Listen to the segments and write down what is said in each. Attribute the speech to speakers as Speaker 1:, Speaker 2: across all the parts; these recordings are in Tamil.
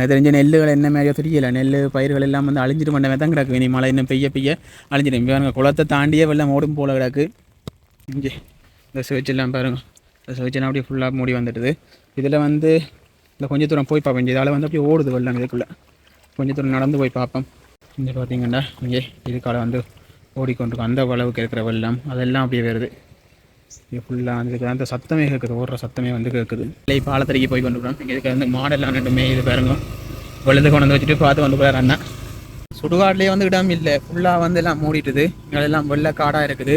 Speaker 1: எனக்கு தெரிஞ்ச நெல்லுகள் என்ன மாதிரியோ தெரியல. நெல் பயிர்கள் எல்லாம் வந்து அழிஞ்சிட்டு மண்டமே தான் கிடக்கு. இனி மழை இன்னும் பெய்ய பெய்ய அழிஞ்சிடும். பாருங்கள் குளத்தை தாண்டியே வெள்ளம் ஓடும் போல கிடக்கு. இங்கே இந்த சுவிட்ச் எல்லாம் இந்த சுவிட்செல்லாம் அப்படியே ஃபுல்லாக மூடி வந்துடுது. இதில் வந்து இந்த கொஞ்சம் தூரம் போய் பார்ப்பேன் இதால் வந்து அப்படியே ஓடுது வெள்ளம் இதுக்குள்ளே. கொஞ்சம் தூரம் நடந்து போய் பார்ப்போம். இங்கே பார்த்தீங்கன்னா இங்கே இதுக்கால வந்து ஓடிக்கொண்டிருக்கும் அந்த அளவுக்கு இருக்கிற வெள்ளம். அதெல்லாம் அப்படியே வருது. ஃபுல்லாக அதுக்கு அந்த சத்தமே கேட்குது ஓடுற சத்தமே வந்து கேட்குது இல்லை பாலத்தறிக்கு போய் கொண்டு போகிறோம் இங்கே வந்து மாடெல்லாம் ரெண்டுமே இது பாருங்க. வெள்ளத்தை கொண்டு வந்து வச்சுட்டு பார்த்து வந்து போகிறார் அண்ணா. சுடுகாட்லேயே வந்து இடம் இல்லை. ஃபுல்லாக வந்து எல்லாம் மூடிட்டுது. எல்லாம் வெள்ளை காடாக இருக்குது.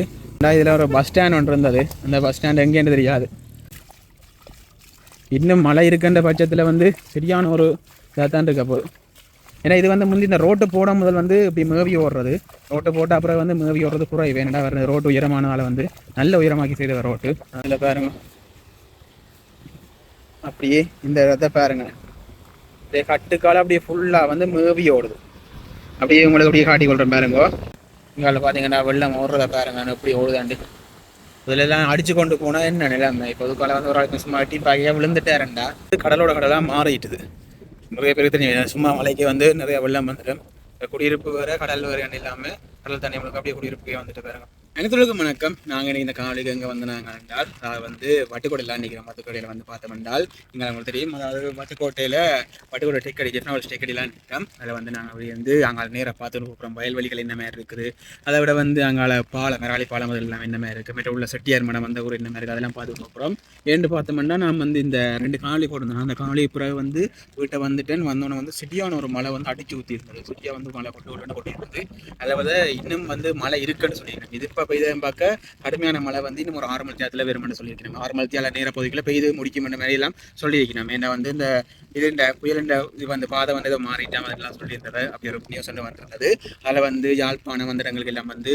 Speaker 1: இதில் ஒரு பஸ் ஸ்டாண்ட் ஒன்று இருந்தது. அந்த பஸ் ஸ்டாண்ட் எங்கேன்னு தெரியாது. இன்னும் மழை இருக்கின்ற பட்சத்தில் வந்து சரியான ஒரு இதாக தான் இருக்க போகுது. ஏன்னா இது வந்து முந்தி இந்த ரோட்டு போட முதல் வந்து இப்படி மேவி ஓடுறது. ரோட்டு போட்டு அப்புறம் வந்து மேவி ஓடுறது குறைவு ஏன்னா வருது ரோட்டு உயரமானதால் வந்து நல்ல உயரமாக்கி செய்த ரோட்டு அதில் பாருங்க. அப்படியே இந்த இடத்த பாருங்க. அப்படியே கட்டுக்கால அப்படியே ஃபுல்லாக வந்து மேவி ஓடுது. அப்படியே உங்களுக்கு அப்படியே காட்டி கொள்கிறேன் பாருங்க. இங்கே பார்த்தீங்கன்னா வெள்ளம் ஓடுறத பாருங்க. எப்படி ஓடுதாண்டு. இதுலெல்லாம் அடிச்சு கொண்டு போனால் என்ன நிலைமை? இப்போ இதுக்கால வந்து ஒரு ஆளுக்கு சும்மா டீ விழுந்துட்டே விழுந்துட்டாருண்டா. கடலோட கடலாக மாறிட்டுது. நிறைய பேருக்கு தெரியும். சும்மா மலைக்கு வந்து நிறைய வெள்ளம் வந்துடும் குடியிருப்பு வேற கடல் வேறு இல்லாமல் கடல் தண்ணி அப்படியே குடியிருப்புக்கே வந்துட்டு பாருங்க அனைத்துலகம் வணக்கம். நாங்கள் இந்த காணொலிக்கு எங்கே வந்து நாங்கள் என்றால் நான் வந்து வட்டுக்கோட்டையில் நிற்கிறோம் வட்டுக்கோட்டையில் வந்து பார்த்தோம் என்றால் நீங்கள் உங்களுக்கு தெரியும். அதாவது வட்டுக்கோட்டையில் வட்டுக்கோட்டை டெக்கடி ஜெஃப்னாவல் டெக்கடிலாம் நிற்கிறோம் அதில் வந்து நாங்கள் அப்படி வந்து அங்கே நேராக பார்த்து கூப்பிட்றோம் வயல்வெளிகள் என்ன மாதிரி இருக்குது. அதை விட வந்து அங்கால பாலம் மெராளி பாலம் எல்லாம் என்ன மாதிரி இருக்குது. மற்ற உள்ள செட்டியார் மடம் வந்த ஊர் என்ன மாதிரி இருக்குது அதெல்லாம் பார்த்து கூப்பிட்றோம் ஏன்னு பார்த்தோம்னா நான் வந்து இந்த ரெண்டு காணொலி போட்டிருந்தோம். அந்த காணொலி பிறகு வந்து வீட்டை வந்துட்டேன். வந்தோன்னே வந்து சிட்டியான ஒரு மழை வந்து அடிச்சு ஊற்றி இருந்தது சிட்டியாக வந்து மழை கொண்டு விட்டு கொட்டி இருந்தது அதை விட இன்னும் வந்து மழை இருக்குன்னு சொல்லியிருக்கேன் இது இப்போ பெய்தம் பார்க்க கடுமையான மழை வந்து இன்னும் ஒரு ஆறு மணி நேரத்தில் வரும்னு சொல்லியிருக்கணும் ஆறு மணி நேரம் நேர பகுதிகளில் பெய்து முடிக்கும் என்ற மாதிரிலாம் சொல்லியிருக்கணும் ஏன்னா வந்து இந்த இது இந்த இது வந்து பாதை வந்து ஏதோ மாறிட்டாம அதெல்லாம் சொல்லியிருந்தது அப்படி ஒரு நியூஸ் ஒன்று வந்திருந்தது. அதில் வந்து யாழ்ப்பாணம் அந்த இடங்களுக்கு எல்லாம் வந்து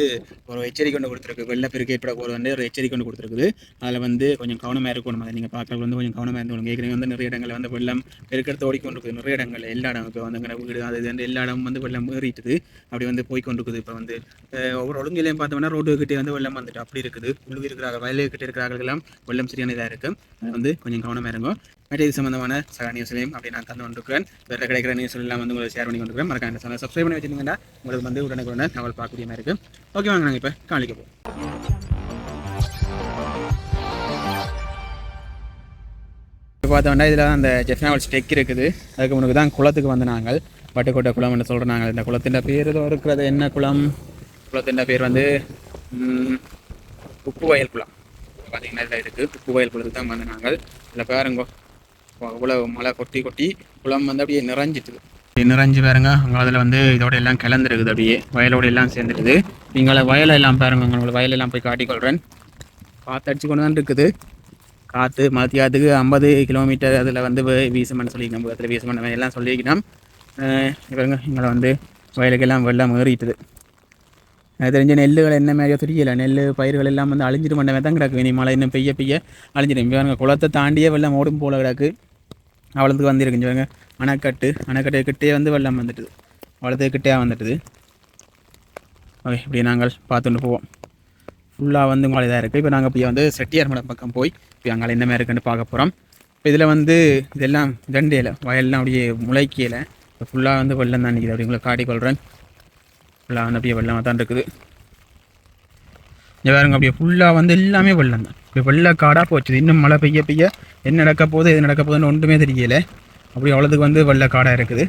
Speaker 1: ஒரு எச்சரிக்கை ஒன்று கொடுத்துருக்கு. வெள்ளப்பெருக்கு ஏற்பட போகிறது வந்து ஒரு எச்சரிக்கை ஒன்று கொடுத்துருக்குது. அதில் வந்து கொஞ்சம் கவனமாக இருக்கணும். அதை நீங்கள் பார்க்குறது வந்து கொஞ்சம் கவனமாக இருந்து கேட்குறீங்க வந்து நிறைய இடங்களில் வந்து வெள்ளம் பெருக்கெடுத்து ஓடிக்கொண்டிருக்குது. நிறைய இடங்கள் எல்லா இடம் இப்போ வந்து அங்கே வீடு அது எல்லா இடமும் வந்து வெள்ளம் ஏறிட்டுது. அப்படி வந்து போய்கொண்டிருக்குது இப்போ வந்து ஒவ்வொரு ஒழுங்கிலையும் பார்த்தோம்னா ரோடு உள்ளுக்கிட்டே வந்து வெள்ளம் வந்துட்டு அப்படி இருக்குது. உள்ளுக்கு இருக்கிறாங்க வயலுக்கிட்ட இருக்கிறார்களெல்லாம் வெள்ளம் சரியான இதாக இருக்குது அது வந்து கொஞ்சம் கவனமாக இருங்க. மற்ற இது சம்மந்தமான சக நியூஸ்லையும் அப்படி நான் தந்து கொண்டிருக்கிறேன். வேறு கிடைக்கிற நியூஸ் எல்லாம் வந்து உங்களுக்கு ஷேர் பண்ணி கொண்டிருக்கிறேன். மறக்காம சேனல் சப்ஸ்கிரைப் பண்ணி வச்சிருந்தீங்கன்னா உங்களுக்கு வந்து உடனே தகவல் பார்க்கக்கூடிய மாதிரி இருக்குது ஓகே வாங்க நாங்கள் இப்போ காணிக்க போவோம். இப்போ பார்த்தோம்னா இதில் அந்த ஜெஃப்னாவல் ஸ்டெக் இருக்குது. அதுக்கு முன்னுக்கு தான் குளத்துக்கு வந்து நாங்கள். வட்டுக்கோட்டை குளம் என்று சொல்கிறோம் நாங்கள். இந்த குளத்தின் பேர் ஏதோ இருக்கிறது. என்ன குளம்? குளத்தின் பேர் வந்து உப்பு வயல் குளம் பார்த்தீங்கன்னா இதில் இருக்குது உப்பு வயல் குளத்துக்கு தான் வந்து நாங்கள் இதில் பாருங்க. அவ்வளோ மழை கொட்டி கொட்டி குளம் வந்து அப்படியே நிறைஞ்சிட்டுது அப்படியே நிறைஞ்சு பாருங்க. அங்கே அதில் வந்து இதோட எல்லாம் கலந்துருக்குது அப்படியே. வயலோட எல்லாம் சேர்ந்துருக்குது. நீங்கள வயலை எல்லாம் பாருங்க. உங்களோட வயலெல்லாம் போய் காட்டிக்கொள்கிறேன் காற்று அடிச்சு கொண்டு தான் இருக்குது. காற்று மத்தியாத்துக்கு ஐம்பது கிலோமீட்டர் அதில் வந்து வே- சொல்லிக்கணும் பக்கத்தில் வீசுமன்னு எல்லாம் சொல்லியிருக்கணும் இவங்க எங்களை வந்து வயலுக்கெல்லாம் வெள்ளம் ஏறிட்டுது. எனக்கு தெரிஞ்ச நெல்லுகள் என்ன மாதிரியோ தெரியல. நெல் பயிர்கள் எல்லாம் வந்து அழிஞ்சிட்டு மண்டமே தான் கிடக்கு. இனி மழை இன்னும் பெய்ய பெய்ய அழிஞ்சிடும். பாருங்க குளத்தை தாண்டியே வெள்ளம் ஓடும் போல கிடக்கு. அவ்வளோத்துக்கு வந்துருக்கு. பாருங்க அணைக்கட்டு. அணைக்கட்டை கிட்டே வந்து வெள்ளம் வந்துட்டுது. அவ்வளோத்துக்கு கிட்டே வந்துட்டுது. ஓகே இப்படி நாங்கள் பார்த்துட்டு போவோம். ஃபுல்லாக வந்து உங்களை இதாக இருக்குது இப்போ நாங்கள் இப்போ வந்து செட்டியார் மலை பக்கம் போய் இப்போ அங்கே என்ன மாதிரி இருக்குன்னு பார்க்க போகிறோம் இப்போ இதில் வந்து இதெல்லாம் தண்டையில் வயல்லாம் அப்படியே முளைக்கையில் இப்போ ஃபுல்லாக வந்து வெள்ளம் தான் நிற்கிது அப்படி உங்களை காட்டிக்கொள்கிறேன் ஃபுல்லாக வந்து அப்படியே வெள்ளமாக தான் இருக்குது. இங்கே பாருங்க அப்படியே ஃபுல்லாக வந்து எல்லாமே வெள்ளம் தான். இப்போ வெள்ள காடாக போச்சு. இன்னும் மழை பெய்ய பெய்ய என்ன நடக்க போகுது எது நடக்க போகுதுன்னு ஒன்றுமே தெரியல. அப்படி அவ்வளோதுக்கு வந்து வெள்ள காடாக இருக்குது.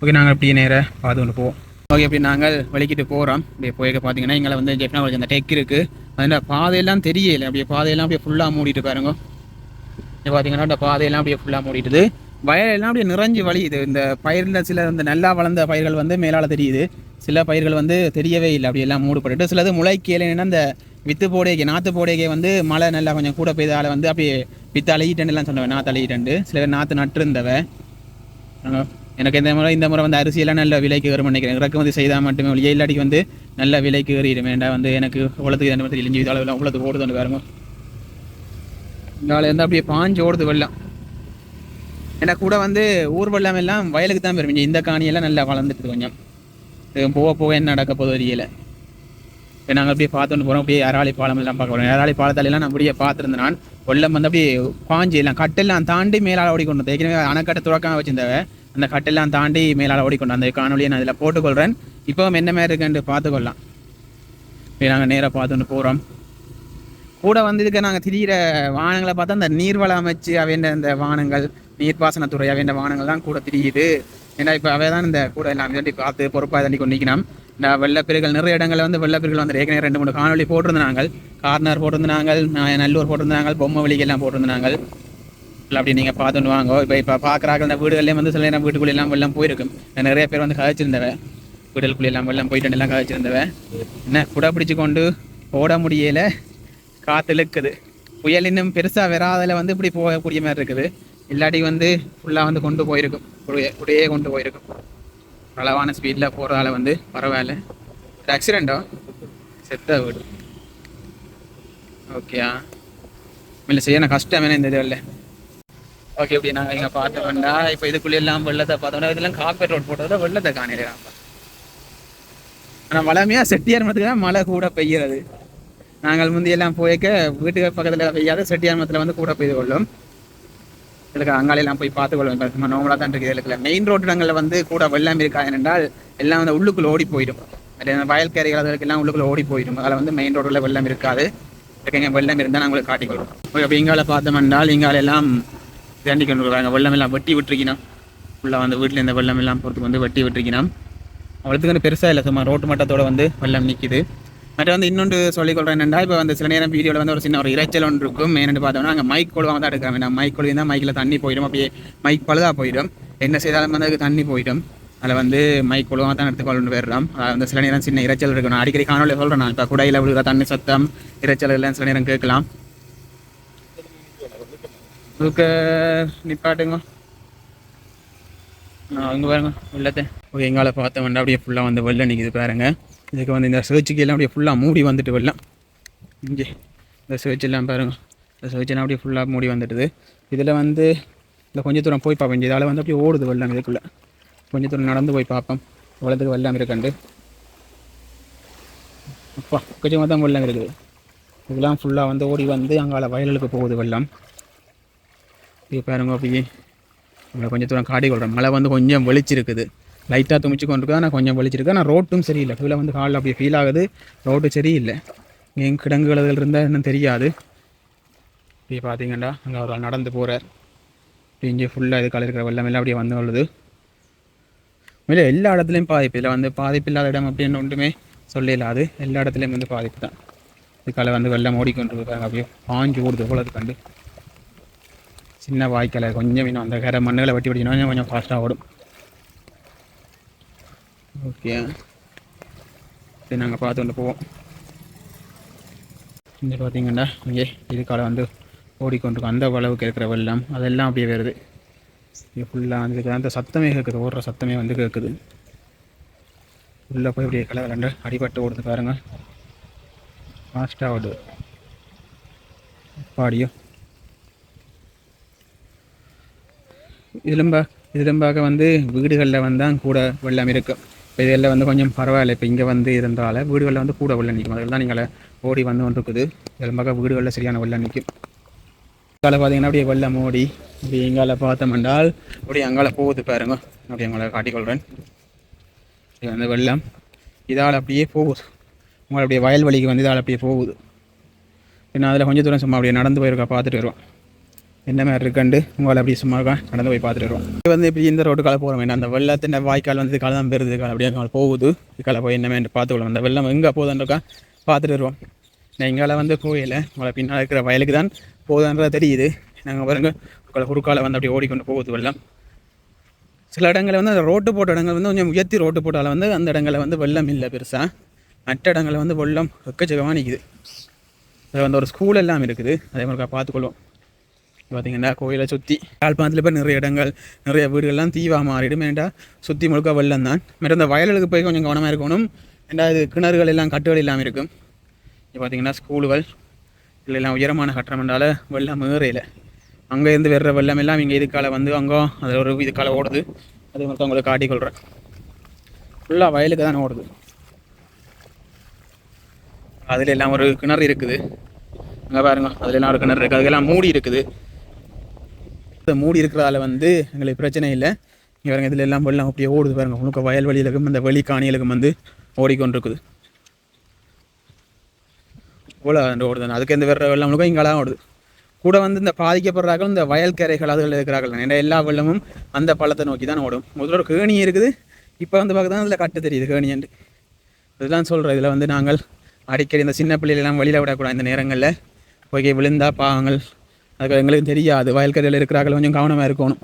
Speaker 1: ஓகே நாங்கள் அப்படியே நேராக பார்த்து கொண்டு போவோம். ஓகே அப்படி நாங்கள் வலிக்கிட்டு போகிறோம் அப்படியே போய்க்க பார்த்தீங்கன்னா எங்களை வந்து ஜெப்னா அந்த டெக் இருக்குது அதில் பாதையெல்லாம் தெரியல. அப்படியே பாதையெல்லாம் அப்படியே ஃபுல்லாக மூடிட்டு பாருங்க. இங்கே பார்த்தீங்கன்னா இந்த பாதையெல்லாம் அப்படியே ஃபுல்லாக மூடிட்டுது. வயலெல்லாம் அப்படியே நிறைஞ்சு வழியுது. இந்த பயிரில் சில இந்த நல்லா வளர்ந்த பயிர்கள் வந்து மேலால் தெரியுது. சில பயிர்கள் வந்து தெரியவே இல்லை. அப்படியெல்லாம் மூடுபட்டு சிலது முளைக்கேலைன்னா அந்த வித்து போடையே நாற்று போடையே வந்து மழை நல்லா கொஞ்சம் கூட பெய்தால வந்து அப்படியே வித்து அழுகிட்டேன்னு எல்லாம் சொன்னவன் நாற்று அழுகிட்டேன் சில பேர் நாற்று நட்டுருந்தவ. எனக்கு இந்த முறை இந்த முறை வந்து அரிசியெல்லாம் நல்ல விலைக்கு வரும் நினைக்கிறேன். இறக்குமதி செய்தால் மட்டுமே ஒழிய இல்லாட்டிக்கு வந்து நல்ல விலைக்கு ஏறிடும். வேண்டாம் வந்து எனக்கு உலகத்துக்கு இந்த மாதிரி இழிஞ்சு அளவில் உலகத்துக்கு ஓடுது பாருங்க. இங்கால இருந்து அப்படியே பாஞ்சு ஓடுது வெள்ளம். ஏன்னா கூட வந்து ஊர் வெள்ளம் எல்லாம் வயலுக்கு தான் பெருமிஞ்சு இந்த காணியெல்லாம் நல்லா வளர்ந்துட்டு கொஞ்சம். போக போக என்ன நடக்க போகுது தெரியல. இப்போ நாங்கள் அப்படியே பார்த்துட்டு போகிறோம் அப்படியே யாராளி பாலம் எல்லாம் பார்க்க போகிறோம் யாராளி பாலத்தாலெல்லாம் நான் அப்படியே பார்த்துருந்தேன் நான் வெள்ளம் வந்து அப்படியே பாஞ்சு எல்லாம் கட்டெல்லாம் தாண்டி மேலால் ஓடிக்கொண்டு வந்தேன். ஏற்கனவே அணைக்கட்டை துறக்காம வச்சிருந்தவ அந்த கட்டெல்லாம் தாண்டி மேலால் ஓடிக்கொண்டு அந்த காணொலியை நான் இதில் போட்டுக்கொள்கிறேன் இப்போவும் என்ன மாதிரி இருக்குன்னு பார்த்துக்கொள்ளலாம். இப்போ நாங்கள் நேராக பார்த்துட்டு போகிறோம் கூட வந்ததுக்கு நாங்கள் திரியிற வானங்களை பார்த்தா அந்த நீர்வள அமைச்சு அவைண்ட அந்த வானங்கள் நீர்ப்பாசனத்துறை அவேண்ட வானங்கள் தான் கூட திரியுது. ஏன்னா இப்போ அவை தான் இந்த கூட எல்லாம் தாண்டி பார்த்து பொறுப்பாக தாண்டி கொண்டு நிற்கணும் இந்த வெள்ளப்பெருகள் நிறைய இடங்களில் வந்து வெள்ளப்பெருகள் வந்து ஏற்கனவே ரெண்டு மூணு காணொலி போட்டிருந்தாங்க. கார்னர் போட்டிருந்தாங்க நான் நல்லூர் போட்டிருந்தாங்க பொம்மை வலிக்கெல்லாம் போட்டிருந்தாங்க. இல்லை அப்படி நீங்கள் பார்த்துன்னு வாங்க. இப்போ இப்போ பார்க்குறாங்க இந்த வீடுகள்லேயும் வந்து சில நேரம் வீட்டுக்குள்ளே எல்லாம் வெள்ளம் போயிருக்கும். நிறைய பேர் வந்து கதைச்சிருந்தவ. வீடுகளுக்குள்ளே எல்லாம் வெள்ளம் போயிட்டு எல்லாம் கதைச்சிருந்தவ. என்ன குடை பிடிச்சு கொண்டு ஓட முடியலை. காற்று இழுக்குது. புயல் இன்னும் பெருசாக வராதில் வந்து இப்படி போகக்கூடிய மாதிரி இருக்குது. இல்லாட்டி வந்து ஃபுல்லாக வந்து கொண்டு போயிருக்கும். குடையே குடையே கொண்டு போயிருக்கும். அளவான ஸ்பீடில் போகிறதால வந்து பரவாயில்ல. ஒரு ஆக்சிடெண்ட்டோ செத்த வீடு ஓகேயா இல்லை செய்ய நான் கஷ்டம் வேணும் இந்த இதுவில் ஓகே இப்படி நாங்கள் இங்கே பார்த்தோம்னா இப்போ இதுக்குள்ளே எல்லாம் வெள்ளத்தை பார்த்தோம்னா இதெல்லாம் காப்பேட் ரோட் போட்டதை வெள்ளத்தை காணிடுறாங்க ஆனால் மழைமையாக செட்டியார் மரத்துக்கு தான் மழை கூட பெய்யறது. நாங்கள் முந்தையெல்லாம் போய்க்க வீட்டுக்கு பக்கத்தில் பெய்யாத செட்டியார் மரத்தில் வந்து கூட பெய்து கொள்ளும். இதுக்கு அங்காலையெல்லாம் போய் பார்த்து கொள்ளும் சும்மா நோமலாக தான் இருக்குது. இதுல மெயின் ரோட்டு இடங்களில் வந்து கூட வெள்ளம் இருக்கா என்றால் எல்லாம் வந்து உள்ளுக்குள்ள ஓடி போயிடும். அது அந்த வயல்கரைகள் எல்லாம் உள்ளுக்குள்ளே ஓடி போயிடும். அதில் வந்து மெயின் ரோட்டில் வெள்ளம் இருக்காது. இருக்கீங்க வெள்ளம் இருந்தால் நாங்கள் காட்டிக்கொள்வோம் இப்போ இங்கால பார்த்தோம் என்றால் இங்கால தண்டி கொண்டு வருவாங்க வெள்ளம் எல்லாம் வெட்டி விட்டுருக்கணும் ஃபுல்லாக வந்து வீட்டில் இந்த வெள்ளம் எல்லாம் போகிறதுக்கு வந்து வெட்டி விட்டுருக்கணும் அவ்வளோத்துக்கு வந்து பெருசாக இல்லை. சும்மா ரோட்டு மட்டத்தோட வந்து வெள்ளம் நிற்கிது மற்ற வந்து இன்னொன்று சொல்லிக்கொள்கிறேன் என்னென்னா இப்போ வந்து சில நேரம் வீடியோவில் வந்து ஒரு சின்ன ஒரு இறைச்சல் ஒன்று இருக்கும். என்னென்னு பார்த்தோம்னா அங்கே மைக் கொழுவாக தான் எடுக்க நான் மைக் கொழுவி தான் மைக்கில் தண்ணி போயிடும். அப்படியே மைக் பழுதாக போயிடும். என்ன செய்தாலும் வந்து அதுக்கு தண்ணி போயிடும். அதில் வந்து மைக் கொழுவாக தான் எடுத்துக்கொண்டு போயிடுறோம் அது வந்து சில நேரம் சின்ன இறைச்சல் இருக்கும் நான் அடிக்கடி காணொலியில் சொல்கிறேன் நான். இப்போ குடையில் விழுகிற தண்ணி சத்தம் இறைச்சல் எல்லாம் சில நேரம் கேட்கலாம். இதுக்கு நிப்பாட்டுங்க. அவங்க பாருங்க உள்ளத்தை. ஓகே எங்கால பார்த்த அப்படியே ஃபுல்லாக வந்து வெளில நிற்கிது பாருங்கள் இதுக்கு வந்து இந்த சர்ச்சுக்கு எல்லாம் அப்படியே ஃபுல்லாக மூடி வந்துட்டு வெள்ளம். இங்கே இந்த சர்ச் எல்லாம் இந்த சர்ச் அப்படியே ஃபுல்லாக மூடி வந்துட்டுது இதில் வந்து இந்த கொஞ்சம் தூரம் போய் பார்ப்போம். இதால் வந்து அப்படியே ஓடுது வெள்ளம் இதுக்குள்ளே. கொஞ்சம் தூரம் நடந்து போய் பார்ப்போம். வெள்ளத்துக்கு வெள்ளம் இருக்கண்டு. அப்பா கொஞ்சமாக தான் வெள்ளம் இருக்குது. இதெல்லாம் ஃபுல்லாக வந்து ஓடி வந்து அங்கால வயலுக்கு போகுது வெள்ளம். இது பாருங்க அப்படியே. கொஞ்சம் தூரம் காடி கொள்கிறோம் மழை வந்து கொஞ்சம் வெளிச்சிருக்குது. லைட்டாக துமிச்சு கொண்டிருக்கா ஆனால் கொஞ்சம் வலிச்சிருக்கேன் ஆனால் ரோட்டும் சரியில்லை. கீழே வந்து காலில் அப்படியே ஃபீல் ஆகுது. ரோட்டு சரியில்லை. என் கிடங்குகள் இருந்தால் இன்னும் தெரியாது. இப்படி பார்த்தீங்கன்னா அங்கே ஒரு நடந்து போகிறார் இங்கே ஃபுல்லாக இது இருக்கிற வெள்ளம் எல்லாம் அப்படியே வந்து உள்ளது மேலே எல்லா இடத்துலையும் பாதிப்பு. இதில் வந்து பாதிப்பு இல்லாத இடம் அப்படின்னு ஒன்றுமே சொல்லலாது எல்லா இடத்துலையும் வந்து பாதிப்பு தான். இதுக்கால வந்து வெள்ளம் ஓடிக்கொண்டிருக்காங்க அப்படியே பாஞ்சு ஓடுது போலது கண்டு. சின்ன வாய்க்கால கொஞ்சம் இன்னும் அந்த கரை மண்ணுகளை வெட்டி வெட்டினா கொஞ்சம் ஃபாஸ்ட்டாக ஓடும். ஓகே சரி நாங்கள் பார்த்து கொண்டு போவோம். இங்கே பார்த்தீங்கன்னா இங்கே இதுக்கால வந்து ஓடிக்கொண்டிருக்கும். அந்த அளவுக்கு இருக்கிற வெள்ளம் அதெல்லாம் அப்படியே வருது. இங்கே ஃபுல்லாக வந்து அந்த சத்தமே கேட்குது ஓடுற சத்தமே வந்து கேட்குது உள்ளே போய் அப்படியே கலர் விளாண்டு அடிபட்டு ஓடுது பாருங்கள் ஃபாஸ்ட்டாக ஓடுது. பாடியோ இதிலும்பா இதிலும்பாக வந்து வீடுகளில் வந்தால் கூட வெள்ளம் இருக்கும் இப்போ இதில் வந்து கொஞ்சம் பரவாயில்ல. இப்போ இங்கே வந்து இருந்தால வீடுகளில் வந்து கூட உள்ள நிற்கும் அதில் தான் நீங்கள் ஓடி வந்து ஒன்று இருக்குது இதில் பார்க்க வீடுகளில் சரியான வெள்ளம் நிற்கும் இங்கால பார்த்தீங்கன்னா அப்படியே வெள்ளம் ஓடி அப்படி எங்கால பார்த்தோம்னால் அப்படியே அங்கால போகுது பாருங்க. அப்படி எங்களை காட்டிக்கொள்கிறேன் இது வந்து வெள்ளம். இதால் அப்படியே போகுது. உங்களை அப்படியே வயல்வெளிக்கு வந்து இதால் அப்படியே போகுது. பின்ன அதில் கொஞ்சம் தூரம் சும்மா அப்படியே நடந்து போயிருக்கா பார்த்துட்டு வருவோம். என்ன மாதிரி இருக்குண்டு உங்களால் அப்படி சும்மா நடந்து போய் பார்த்துட்டு வருவோம். இது வந்து இப்படி இந்த ரோட்டுக்கால கால போகிறோம் என்ன அந்த வெள்ளத்தின் வாய்க்கால் வந்து காலம் தான் பெறுது? கால அப்படியே கால போகுது. இதுக்கால போய் என்னமே பார்த்துக்கலாம். அந்த வெள்ளம் எங்கே போகுதுன்றக்கா பார்த்துட்டு வருவோம். நான் எங்கால வந்து போயில உங்களை பின்னால் இருக்கிற வயலுக்கு தான் போகுதுன்றது தெரியுது. நாங்கள் பாருங்க உங்களை குறுக்கால வந்து அப்படியே ஓடிக்கொண்டு போகுது வெள்ளம். சில இடங்களில் வந்து அந்த ரோட்டு போட்ட இடங்கள் வந்து கொஞ்சம் உயர்த்தி ரோட்டு போட்டால வந்து அந்த இடங்களில் வந்து வெள்ளம் இல்லை பெருசாக மற்ற இடங்களில் வந்து வெள்ளம் எக்கச்சக்கமாக நிற்குது அது வந்து ஒரு ஸ்கூல் எல்லாம் இருக்குது. அதே மாதிரி பார்த்துக்கொள்வோம். பார்த்தீங்கன்னா கோயிலை சுற்றி யாழ்ப்பாணத்தில் இப்போ நிறைய இடங்கள் நிறைய வீடுகள்லாம் தீவாக மாறிடும். ஏன்டா சுற்றி முழுக்க வெள்ளம் தான். மற்ற இந்த வயலுக்கு போய் கொஞ்சம் கவனமாக இருக்கணும். ஏன்டா இது கிணறுகள் எல்லாம் கட்டுகள் இல்லாமல் இருக்கும். இப்போ பார்த்தீங்கன்னா ஸ்கூலுகள் எல்லாம் உயரமான கட்டணம்னால வெள்ளம் ஏறையில் அங்கேருந்து வர்ற வெள்ளம் எல்லாம் இங்கே இதுக்கால வந்து அங்கே அதில் ஒரு இதுக்கால ஓடுது. அது மட்டும் உங்களுக்கு காட்டிக்கொள்கிறேன் ஃபுல்லாக வயலுக்கு தான் ஓடுது. அதில் எல்லாம் ஒரு கிணறு இருக்குது. அங்கே பாருங்க அதில் எல்லாம் ஒரு கிணறு இருக்குது. அதுக்கெல்லாம் மூடி இருக்குது. இந்த மூடி இருக்கிறதால வந்து எங்களுக்கு பிரச்சனை இல்லை. இங்கே பாருங்க இதில் எல்லாம் வெள்ளம் அப்படியே ஓடுது பாருங்க. முழுக்க வயல்வெளியிலுக்கும் இந்த வெளி காணிகளுக்கும் வந்து ஓடிக்கொண்டிருக்குது. இவ்வளோ அந்த ஓடுது. அதுக்கு இந்த வேறு வெள்ளம் முழுக்க இங்கெல்லாம் ஓடுது. கூட வந்து இந்த பாதிக்கப்படுறார்கள் இந்த வயல்கரைகள் அதுகள் இருக்கிறார்கள். ஏன்னா எல்லா வெள்ளமும் அந்த பள்ளத்தை நோக்கி தான் ஓடும். முதல்ல ஒரு கேணி இருக்குது. இப்போ வந்து பார்க்க தான் அதில் கட்டு தெரியுது கேணியண்டு இதெல்லாம் சொல்கிறோம் இதில் வந்து நாங்கள் அடிக்கடி இந்த சின்ன பிள்ளைகளெல்லாம் வெளியில் விடக்கூடாது. இந்த நேரங்களில் போய் விழுந்தா பாவங்கள் அதுக்கு எங்களுக்கு தெரியாது. வயல்கரையில் இருக்கிறார்கள் கொஞ்சம் கவனமாக இருக்கணும்.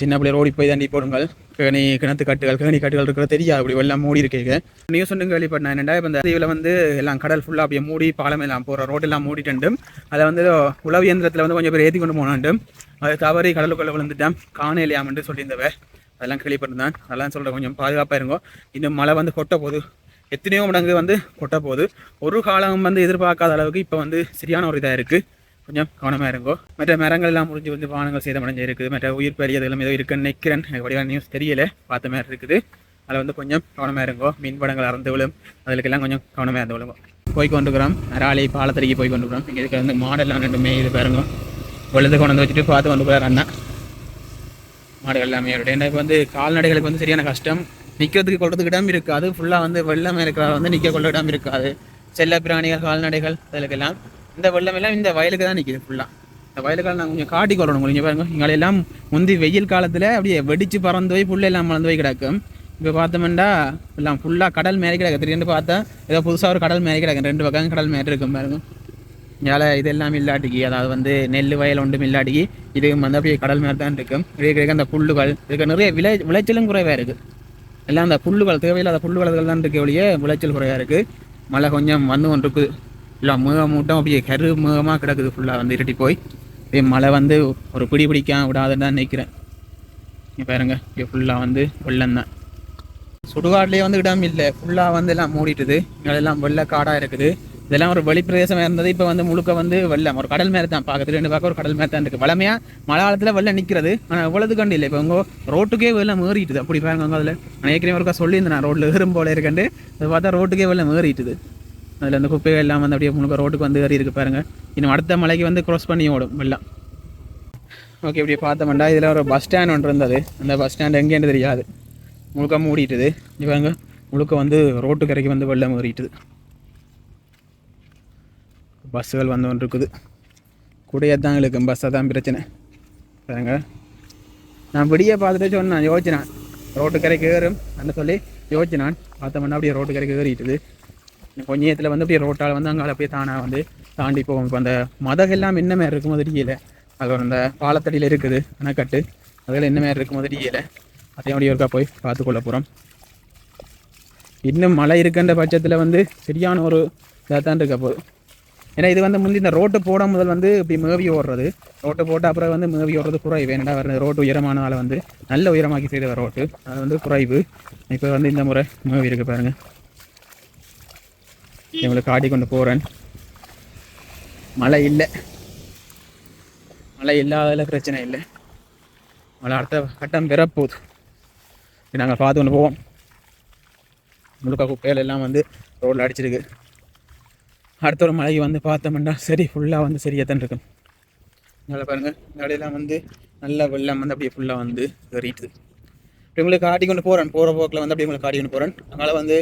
Speaker 1: சின்ன பிள்ளைகள் ஓடி போய் தண்ணி போடுங்கள். கேணி கிணத்து கட்டுகள் கேணி கட்டுகள் இருக்கிற தெரியாது. அப்படி எல்லாம் மூடி இருக்கீங்க. நியூஸ் ஒன்று கேள்விப்பட்டேன். என்னடா இப்போ இந்த தீவில் வந்து எல்லாம் கடல் ஃபுல்லாக அப்படியே மூடி பாலம் எல்லாம் போகிற ரோட்டெல்லாம் மூடிட்டு அதை வந்து உளவு இயந்திரத்தில் வந்து கொஞ்சம் பேர் ஏற்றி கொண்டு போனாண்டு. அது தவறி கடலுக்குள்ளே விழுந்துட்டேன். காணலையாமன்ட்டு சொல்லியிருந்தவ. அதெல்லாம் கேள்விப்பட்டிருந்தான். அதெல்லாம் சொல்கிறேன் கொஞ்சம் பாதுகாப்பாக இருங்கோ. இன்னும் மழை வந்து கொட்ட போகுது எத்தனையோ மடங்கு வந்து கொட்ட போகுது ஒரு காலம் வந்து எதிர்பார்க்காத அளவுக்கு இப்போ வந்து சரியான ஒரு இதாக இருக்குது கொஞ்சம் கவனமாக இருங்கோ. மற்ற மரங்கள் எல்லாம் முடிஞ்சு வந்து வானங்கள் சேதமடைஞ்சு இருக்குது மற்ற உயிர் பெரியதெல்லாம் ஏதோ இருக்குன்னு நினைக்கிறேன். எனக்கு வடிவான நியூஸ் தெரியல. பார்த்த மாதிரி இருக்குது. அதில் வந்து கொஞ்சம் கவனமாக இருங்கோ. மீன் படங்கள் அறந்து விழும். அதுக்கெல்லாம் கொஞ்சம் கவனமாக இருந்து விழுங்கோ. போய் கொண்டுக்கிறோம். ராலி பாலத்தடிக்கு போய் கொண்டுக்கிறோம். இங்கே இருக்கிற வந்து மாடெல்லாம் ரெண்டுமே இது பாருங்க. வெள்ளத்தை கொண்டு வந்து வச்சுட்டு பார்த்து கொண்டு போகிறார் அண்ணா. மாடுகள் எல்லாமே ஏன்னா இப்போ வந்து கால்நடைகளுக்கு வந்து சரியான கஷ்டம். நிற்கிறதுக்கு கொள்றதுக்கு இடம் இருக்காது. ஃபுல்லாக வந்து வெள்ளமே இருக்கிற வந்து நிற்க கொள்ள இடம் இருக்காது. செல்ல பிராணிகள் கால்நடைகள் அதுக்கெல்லாம் இந்த வெள்ளம் எல்லாம் இந்த வயலுக்கு தான் நிற்கிது ஃபுல்லாக இந்த வயலுக்கால் நாங்கள் கொஞ்சம் காட்டி கொள்ளணும். கொஞ்சம் பாருங்க. இங்கே எல்லாம் முந்தி வெயில் காலத்தில் அப்படியே வெடிச்சு பறந்து போய் புல்லு எல்லாம் மறந்து போய் கிடக்கும் இப்போ பார்த்தோம்னா எல்லாம் ஃபுல்லாக கடல் மேலே கிடக்கு. திடீர்னு பார்த்தா ஏதோ புதுசாக ஒரு கடல் மேலே கிடக்கு. ரெண்டு பக்கம் கடல் மேலே இருக்கும் பாருங்க. இதால் இதெல்லாம் இல்லாட்டிக்கு அதாவது வந்து நெல் வயல் ஒன்றும் இல்லாட்டிக்கு இது வந்து அப்படியே கடல் மேலே தான் இருக்கும். இதே கிடைக்க அந்த புல்லுகள். இதுக்கு நிறைய விளை விளைச்சலும் குறைவாக இருக்குது எல்லாம் அந்த புல்லுகள் தேவையில்லாத புல்லுகள் தான் இருக்க வழியே விளைச்சல் குறைவாக இருக்குது மழை கொஞ்சம் வந்து கொண்டு இருக்குது இல்லை மேகம் மூட்டம் அப்படியே கரு மேகமாக கிடக்குது ஃபுல்லாக வந்து இருட்டி போய். இதே மழை வந்து ஒரு பிடி பிடிக்காம விடாதுன்னு தான் நினைக்கிறேன். இங்கே பாருங்க இங்கே ஃபுல்லாக வந்து வெள்ளம் தான். சுடுகாட்லேயே வந்து இடம் இல்லை ஃபுல்லாக வந்து எல்லாம் மூடிட்டுது. இங்கெல்லாம் வெள்ளை காடாக இருக்குது. இதெல்லாம் ஒரு வெளிப்பிரதேசமாக இருந்தது இப்போ வந்து முழுக்க வந்து வெள்ளம். ஒரு கடல் மேலே தான் பார்க்கறது ரெண்டு பார்க்க ஒரு கடல் மேலே தான் இருக்குது வளமையாக மழை காலத்தில் வெள்ளம் நிற்கிறது ஆனால் இவ்வளவு கண்டு இல்லை. இப்போ உங்கள் ரோட்டுக்கே வெள்ளம் ஏறிட்டுது. அப்படி பாருங்க அதில். நான் ஏற்கனவே ஒருக்கா சொல்லியிருந்தேன் நான் ரோட்டில் ஏறும் போல இருக்கண்டு அதை பார்த்தா ரோட்டுக்கே வெள்ளம் ஏறிட்டுது. அதில் அந்த குப்பைகள் எல்லாம் வந்து அப்படியே முழுக்க ரோட்டுக்கு வந்து ஏறி இருக்கு பாருங்க. இன்னும் அடுத்த மலைக்கு வந்து க்ராஸ் பண்ணி ஓடும் வெள்ளம். ஓகே இப்படி பார்த்தோம்டா இதில் ஒரு பஸ் ஸ்டாண்ட் ஒன்று இருந்தது. அந்த பஸ் ஸ்டாண்ட் எங்கேன்னு தெரியாது. முழுக்க மூடிட்டுது. இவங்க முழுக்க வந்து ரோட்டு கரைக்கு வந்து வெள்ளம் ஏறிட்டுது. பஸ்ஸுகள் வந்து ஒன்று இருக்குது. கூடையே தான் இழுக்கும் பஸ்ஸை தான் பிரச்சனை. பாருங்க. நான் விடிய பார்த்துட்டு சொன்னேன் யோசிச்சினான் ரோட்டு கரைக்கு ஏறும் அந்த சொல்லி யோசிச்சினான் பார்த்தோம்னா அப்படியே ரோட்டு கரைக்கு ஏறிட்டுது. கொஞ்ச நேரத்தில் வந்து அப்படியே ரோட்டால் வந்து அங்கே அப்படியே தானாக வந்து தாண்டி போகும். இப்போ அந்த மதகு எல்லாம் என்ன மாதிரி இருக்கும் தெரியல. அது ஒரு அந்த பாலத்தடியில் இருக்குது அணைக்கட்டு. அதில் என்ன மாதிரி இருக்கும் தெரியல. அதையும் அப்படியே ஒருக்கா போய் பார்த்துக்கொள்ள போகிறோம் இன்னும் மழை இருக்கின்ற பட்சத்தில் வந்து சரியான ஒரு இதாக தான் இருக்க போகுது ஏன்னா இது வந்து முந்தி இந்த ரோட்டு போட முதல் வந்து இப்படி மேவி ஓடுறது. ரோட்டு போட்ட அப்புறம் வந்து மேவி ஓடுறது குறைவு. என்னடா வர ரோட்டு உயரமானதால் வந்து நல்ல உயரமாக்கி செய்த ரோட்டு. அது வந்து குறைவு. இப்போ வந்து இந்த முறை மேவி இருக்குது பாருங்கள் இவங்களை காடி கொண்டு போகிறேன் மழை இல்லை. மழை இல்லாததில் பிரச்சனை இல்லை. மழை அடுத்த கட்டம் பெறப்போகுது நாங்கள் பார்த்து கொண்டு போவோம். முழுக்க குப்பைகள் எல்லாம் வந்து ரோட்டில் அடிச்சிருக்கு. அடுத்த ஒரு மழைக்கு வந்து பார்த்தோம்னா சரி ஃபுல்லாக வந்து சரியாக தான் இருக்கும் நல்லா பாருங்கள் இடையெல்லாம் வந்து நல்ல வெள்ளம் வந்து அப்படியே ஃபுல்லாக வந்து ஏறிட்டுது இவங்களுக்கு உங்களுக்கு காட்டி கொண்டு போகிறேன் போகிற போக்கில் வந்து அப்படி உங்களுக்கு காட்டி கொண்டு போகிறேன் அதனால் வந்து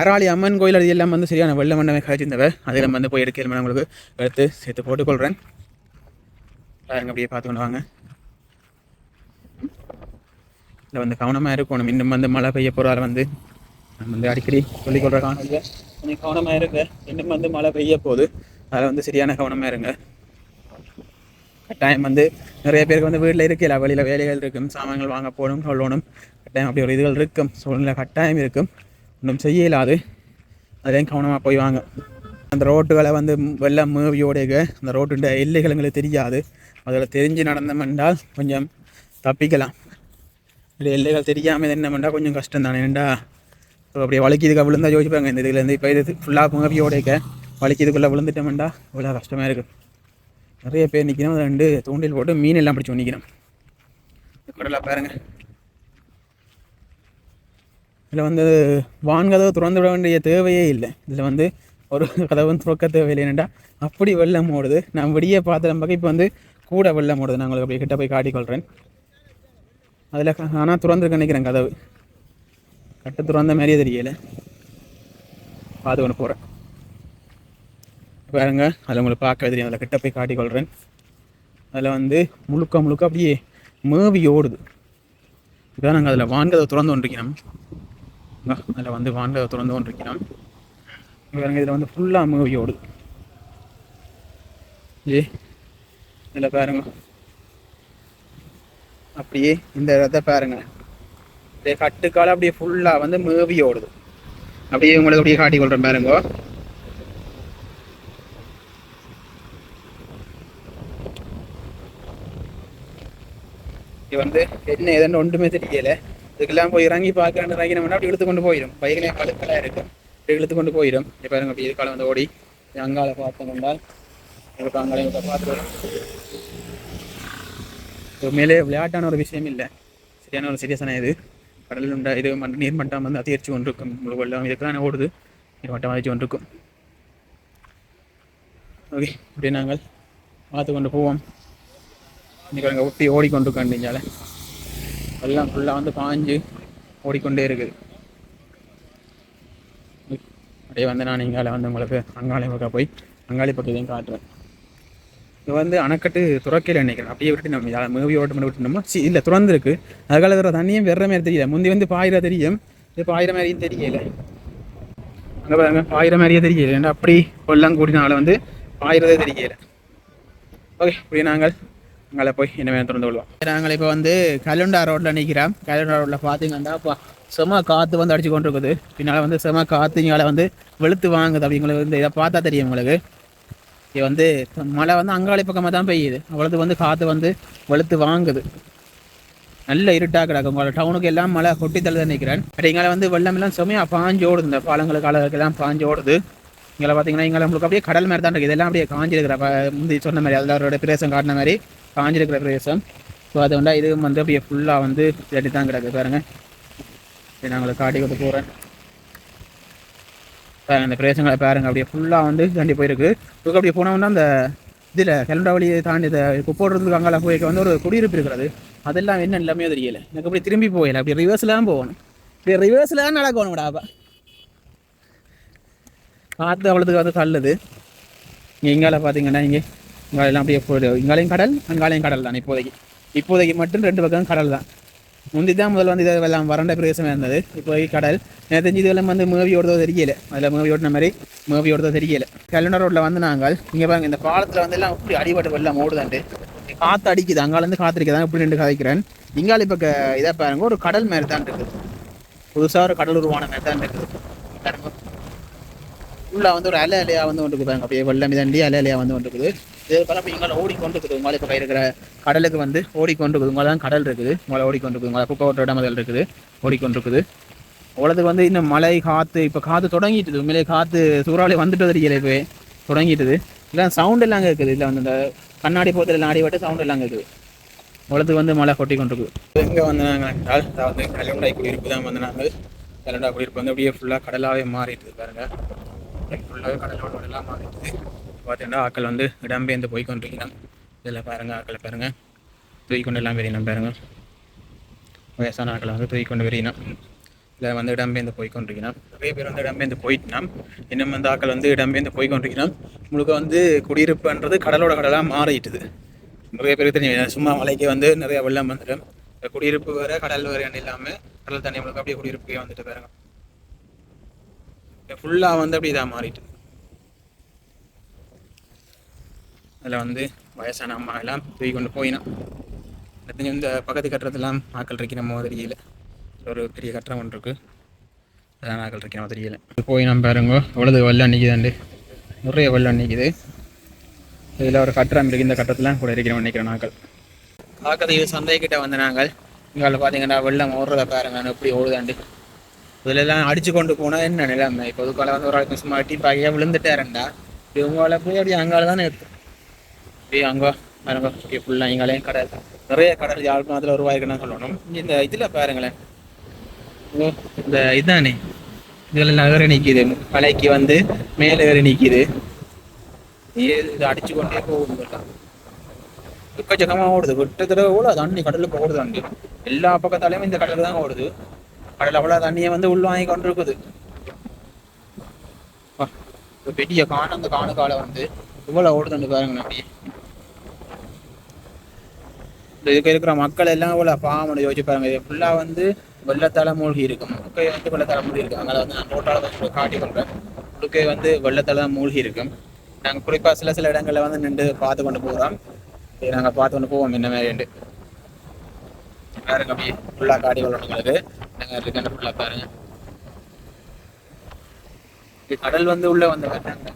Speaker 1: அராளி அம்மன் கோயில் அது எல்லாம் வந்து சரியான வெள்ள மண்டமே காய்ச்சிருந்தவ அதில் நம்ம வந்து போய் எடுக்க உங்களுக்கு எடுத்து சேர்த்து போட்டுக்கொள்கிறேன் பாருங்க அப்படியே பார்த்து கொண்டு வாங்க. இதில் வந்து கவனமாக இருக்கணும். இன்னும் வந்து மழை பெய்ய போகிறால வந்து நம்ம வந்து அடிக்கடி சொல்லிக்கொள்கிற காணொலியில் கொஞ்சம் கவனமாக இருங்க. இன்னும் வந்து மழை பெய்ய போகுது. அதில் வந்து சரியான கவனமாக இருங்க. கட்டாயம் வந்து நிறைய பேருக்கு வந்து வீட்டில் இருக்கல வெளியில் வேலைகள் இருக்கும் சாமான்கள் வாங்க போகணும் சொல்லணும். கட்டாயம் அப்படி ஒரு இதுகள் இருக்கும் சூழ்நிலை கட்டாயம் இருக்கும். ஒன்றும் செய்ய இல்லாது அதையும் கவனமாக போய் வாங்க. அந்த ரோட்டுகளை வந்து வெள்ளம் மூவியோடைய அந்த ரோட்டுடைய எல்லைகள் எங்களுக்கு தெரியாது. அதில் தெரிஞ்சு நடந்தோம் என்றால் கொஞ்சம் தப்பிக்கலாம். இல்லை எல்லைகள் தெரியாமல் என்ன பண்ணால் கொஞ்சம் கஷ்டம் தானே ஏண்டா? இப்போ அப்படியே வலிக்குதுக்கு விழுந்தா யோசிப்பாங்க. இந்த இதுலேருந்து இப்போ இது ஃபுல்லாக மூவியோடைய வலிக்குதுக்குள்ளே விழுந்துட்டோம்டா இவ்வளோ கஷ்டமாக இருக்குது நிறைய பேர் நிற்கணும் அதை ரெண்டு தூண்டில் போட்டு மீன் எல்லாம் பிடிச்சி நிற்கணும் கடலாக பாருங்க. இதில் வந்து வான்கதவை திறந்து விட வேண்டிய தேவையே இல்லை. இதில் வந்து ஒரு கதவு துறக்க தேவையில்லை என்னடா அப்படி வெள்ளம் ஓடுது. நான் விடிய பார்த்த பக்கம் இப்போ வந்து கூட வெள்ளம் ஓடுது. நான் உங்களுக்கு அப்படி கிட்ட போய் காட்டிக்கொள்கிறேன். அதில் ஆனால் திறந்துருக்க நினைக்கிறேன் கதவு. கட்டு திறந்த மாதிரியே தெரியலை. பார்த்து கொண்டு போகிறேன் பாருங்க அதில் உங்களுக்கு பார்க்க தெரியும். அதில் கிட்ட போய் காட்டிக்கொள்கிறேன் அதில் வந்து முழுக்க முழுக்க அப்படியே மேவி ஓடுது. இதான் நாங்கள் அதில் வான்கதை திறந்து கொண்டிருக்கிறோம். அதில் வந்து வான்கதை திறந்து கொண்டிருக்கிறோம். பாருங்க இதில் வந்து ஃபுல்லாக மேவி ஓடுது. ஏ இதில் பாருங்க. அப்படியே இந்த இடத்த பாருங்க. அப்படியே கட்டுக்கால அப்படியே ஃபுல்லாக வந்து மேவி ஓடுது. அப்படியே உங்களுக்கு அப்படியே காட்டி கொள்கிறேன் பாருங்க. இது வந்து என்ன ஏதுன்னு ஒன்றுமே தெரியல. இதுக்கெல்லாம் போய் இறங்கி பார்க்கணும் இறங்கினோம்னா அப்படி இழுத்து கொண்டு போயிடும். பைக்கிலே கழுக்கெல்லாம் இருக்கும் இப்படி இழுத்து கொண்டு போயிடும். இப்போ பாருங்க அப்படி இதுக்கால வந்து ஓடி. அங்கால பார்த்து கொண்டால் உங்களுக்கு அங்காலே பார்த்து வரும் உண்மையிலே விளையாட்டான ஒரு விஷயம் இல்லை. சரியான ஒரு சீரியஸான இது. கடலில் உண்டா இது மண் நீர் மட்டம் வந்து அதிகரித்து கொண்டிருக்கும். உங்களுக்கு எல்லாம் இதுக்கெல்லாம் ஓடுது? நீர் மட்டம் அதிகரித்து கொண்டிருக்கும். ஓகே இப்படி நாங்கள் பார்த்து கொண்டு போவோம். இன்றைக்கி அங்கே ஒட்டி ஓடிக்கொண்டிருக்கோம் எல்லாம் ஃபுல்லாக வந்து பாஞ்சு ஓடிக்கொண்டே இருக்குது. அப்படியே வந்து நான் இங்கால வந்து உங்களுக்கு அங்காளி பக்கம் போய் அங்காளி பக்கத்தையும் காட்டுவேன் இது வந்து அணைக்கட்டு துறக்கையில் நினைக்கிறேன். அப்படியே விட்டு நம்ம யாரை மூவி ஓட்ட பண்ணி விட்டுனோமோ சி இல்லை திறந்துருக்கு. அதுக்கால தர தண்ணியும் வெற மாதிரி தெரியல. முந்தி வந்து பாயிர தெரியும். இது பாயிர மாதிரியும் தெரியல. அங்கே பாருங்க பாயிர மாதிரியே தெரியல. ஏன்னா அப்படி கொல்லாம் கூடினால வந்து பாயிரதே தெரியல. ஓகே இப்படி நாங்கள் அங்கே போய் இனிமேல் திறந்து கொள்வோம். நாங்கள் இப்போ வந்து கலுண்டா ரோட்டில் நிற்கிறோம். கலுண்டா ரோட்டில் பார்த்தீங்கன்னா இப்போ செம காற்று வந்து அடிச்சு கொண்டு இருக்குது பின்னால் வந்து செம காற்று இங்கே வந்து வெளுத்து வாங்குது அப்படிங்களுக்கு வந்து இதை பார்த்தா தெரியும் உங்களுக்கு. இது வந்து மழை வந்து அங்காளி பக்கமாக தான் பெய்யுது. அவ்வளோது வந்து காற்று வந்து வெளுத்து வாங்குது. நல்ல இருட்டாக கிடக்கும் உங்களோட டவுனுக்கு எல்லாம் மழை கொட்டி தள்ளி நிற்கிறேன். பட் இங்கே வந்து வெள்ளம் எல்லாம் செமையாக பாஞ்சு ஓடுது. இந்த பாலங்களுக்கு அளவுக்கெல்லாம் பாஞ்சு ஓடுது. இங்கே பார்த்தீங்கன்னா இங்கே உங்களுக்கு அப்படியே கடல் மாதிரி தான் இருக்குது இதெல்லாம் அப்படியே காஞ்சிருக்கிற முந்தி சொன்ன மாதிரி அதில் அவரோட பிரேசம் காட்டின மாதிரி. காஞ்சிருக்கிற பிரதேசம். ஸோ அது வந்து இது வந்து அப்படியே ஃபுல்லாக வந்து ரெடி தான் கிடக்கு. பாருங்க. நான் உங்களுக்கு காட்டி கொடுத்து போகிறேன் பாருங்க இந்த பிரதேசங்களை பாருங்க. அப்படியே ஃபுல்லாக வந்து தாண்டி போயிருக்கு. இதுக்கு அப்படியே போனோம்னா அந்த இதில் கிளண்டா வழியை தாண்டி இந்த குப்போடுறதுக்கு அங்கால போய் வந்து ஒரு குடியிருப்பு இருக்கிறது. அதெல்லாம் என்ன எல்லாமே தெரியல. எனக்கு அப்படி திரும்பி போகல. அப்படி ரிவர்ஸில் தான் போகணும். இப்படி ரிவர்ஸில் தான் நடக்கணும் அப்போ. காற்று அவ்வளோத்துக்கு வந்து தள்ளுது. இங்கே இங்கால பார்த்தீங்கன்னா இங்கே இங்காலெல்லாம் அப்படியே போயிடு இங்காலையும் கடல் அங்காலையும் கடல் தான் இப்போதைக்கு. இப்போதைக்கு மட்டும் ரெண்டு பக்கம் கடல் தான். முந்தி தான் முதல்ல வந்து இதெல்லாம் வறண்ட பிரதேசமாக இருந்தது. இப்போதைக்கு கடல். எனக்கு தெரிஞ்சு இதெல்லாம் வந்து மூவி ஓடுறதோ தெரியல. அதில் மூவி ஓடின மாதிரி மூவி ஓடுறதோ தெரியல. கல்லூர் ரோட்டில் வந்து நாங்கள் இங்கே பாருங்க இந்த பாலத்தில் வந்து எல்லாம் இப்படி அடிபட்டு வெள்ளம் ஓடுதாண்டு. காற்று அடிக்குது. அங்காலேருந்து காற்று அடிக்குதான் இப்படி நின்று கதைக்கிறேன் இங்கால இப்போ இதை பாருங்க ஒரு கடல் மாதிரி தான் இருக்குது. புதுசாக ஒரு கடல் உருவான மாதிரி தான் இருக்குது. பாருங்க. ஃபுல்லாக வந்து ஒரு அலை அலையாக வந்து கொண்டு அப்படியே வெள்ளம் இதாண்டி அலை அலையாக வந்து கொண்டு இருக்குது. இது பல இங்கே ஓடிக்கொண்டு இருக்குது உங்களை இப்போ இருக்கிற கடலுக்கு வந்து ஓடிக்கொண்டு இருக்குது உங்களை தான் கடல் இருக்குது. உங்களை ஓடிக்கொண்டு இருக்குது உங்களை குப்பை ஓட்ட இடம் இருக்குது. ஓடிக்கொண்டு இருக்குது அவ்வளோதுக்கு வந்து இன்னும் மழை காற்று இப்போ காற்று தொடங்கிட்டுது. உண்மையிலே காற்று சூறாவளி வந்துட்டு தெரியல இப்போ தொடங்கிட்டுது. இல்லை சவுண்ட் எல்லாம் இருக்குது. இல்லை வந்து இந்த கண்ணாடி போத்தில் நாடி விட்டு சவுண்ட் எல்லாம் இருக்குது. உலகத்துக்கு வந்து மழை கொட்டி கொண்டு இருக்குது எங்கே வந்து நாங்கள் என்றால் அதாவது கல்லுண்டாய் குடியிருப்பு தான் வந்து நாங்கள். கல்யாண்டாய் குடியிருப்பு வந்து அப்படியே ஃபுல்லாக கடலாகவே மாறிட்டு பாருங்க. ஃபுல்லாகவே கடலோட எல்லாம் மாறிட்டு பார்த்தீங்கன்னா ஆக்கள் வந்து இடம்பெயர்ந்து போய் கொண்டிருக்கிறாங்க இதில் பாருங்க ஆக்களை பாருங்க. தூக்கி கொண்டு எல்லாம் வெறியினம் பாருங்க. வயசான ஆக்களை வந்து தூக்கி கொண்டு வெறியினம் இதில் வந்து இடம்பெயர்ந்து போய் கொண்டிருக்கிறான் நிறைய பேர் வந்து இடம்பெயர்ந்து போயிட்டுனாம். இன்னும் வந்து ஆக்கள் வந்து இடம்பெயர்ந்து போய் கொண்டிருக்கிறான் முழுக்க வந்து குடியிருப்புன்றது கடலோட கடலாக மாறிட்டுது. நிறைய பேருக்கு தெரியும். சும்மா மலைக்கு வந்து நிறைய வெள்ளம் வந்துடும் குடியிருப்பு வேற கடல் வேற இல்லாமல் கடல் தண்ணி முழுக்க அப்படியே குடியிருப்புக்கே வந்துட்டு பாருங்க. ஃபுல்லாக வந்து அப்படி இதாக மாறிட்டு அதில் வந்து வயசான அம்மா எல்லாம் தூக்கி கொண்டு போயினான் அடுத்து இந்த பக்கத்து கட்டுறதெல்லாம் ஆக்கள் இருக்கிற மாதிரி தெரியல. ஒரு பெரிய கட்டுறம் ஒன்று இருக்கு. அதான் ஆக்கள் இருக்கிற மாதிரி தெரியல. போய் நம்ம பாருங்க எவ்வளவு வெள்ளம் நிற்கிதாண்டு நிறைய வெள்ளம் நிற்கிது இதில் ஒரு கட்டுறம் இருக்குது இந்த கட்டத்தில் கூட இருக்கிறோம் நினைக்கிறேன் நாங்கள். காக்கதீவு சந்தைக்கிட்ட வந்த நாங்கள் இங்கே பார்த்தீங்கன்னா வெள்ளம் ஓடுறத பாருங்க. எப்படி ஓடுதாண்டு. இதிலெல்லாம் அடிச்சு கொண்டு போனால் என்ன நிலைமை? இப்போ இதுக்கால வந்து ஒரு ஆளுக்கு சும்மா அட்டி பாக்கியாக விழுந்துட்டாருண்டா? இவங்களை போய் அப்படி அங்கால தானே இருக்கு அப்படியே அங்கே பாருங்க அப்படியே ஃபுல்லாக இங்கே கடல். நிறைய கடல் யாழ்ப்பாணத்தில் உருவாயிருக்குன்னு சொல்லணும். இந்த இதில் பாருங்களேன். ஓ, இந்த இதானே. இதில் நகர நிற்கிது மலைக்கு வந்து மேலே ஏறி நிற்கிது இது அடிச்சு கொண்டே போகும் இதெல்லாம். எக்கச்சக்கமாக ஓடுது. கிட்டத்தட்ட கூட தண்ணி கடலுக்கு ஓடுது அண்டு எல்லா பக்கத்தாலையும் இந்த கடல் தான் ஓடுது. கடல் அவ்வளோ தண்ணியை வந்து உள்வாங்கி கொண்டு இருக்குது பெரிய காண காணு காலை வந்து இவ்வளோ ஓடுதுன்னு பாருங்க அப்படியே. இதுக்கு இருக்கிற மக்கள் எல்லாம் இவ்வளோ பாவம் யோசிச்சு பாருங்க. இது ஃபுல்லாக வந்து வெள்ளத்தால மூழ்கி இருக்கும் முழுக்கை வந்து வெள்ளத்தால மூழ்கி இருக்கும் அதனால வந்து நான் ரோட்டால காட்டி கொள்றேன் முழுக்கை வந்து வெள்ளத்தால தான் மூழ்கி இருக்கும் நாங்கள் குறிப்பாக சில சில இடங்களில் வந்து நின்று பார்த்து கொண்டு போகிறோம் சரி நாங்கள் பார்த்து கொண்டு போவோம். என்ன மாதிரி பாருங்க அப்படியே. ஃபுல்லாக காட்டி கொள்ளணும் உங்களுக்கு. நாங்கள் இருக்குன்னு ஃபுல்லாக பாருங்க. கடல் வந்து உள்ள வந்து பாருங்க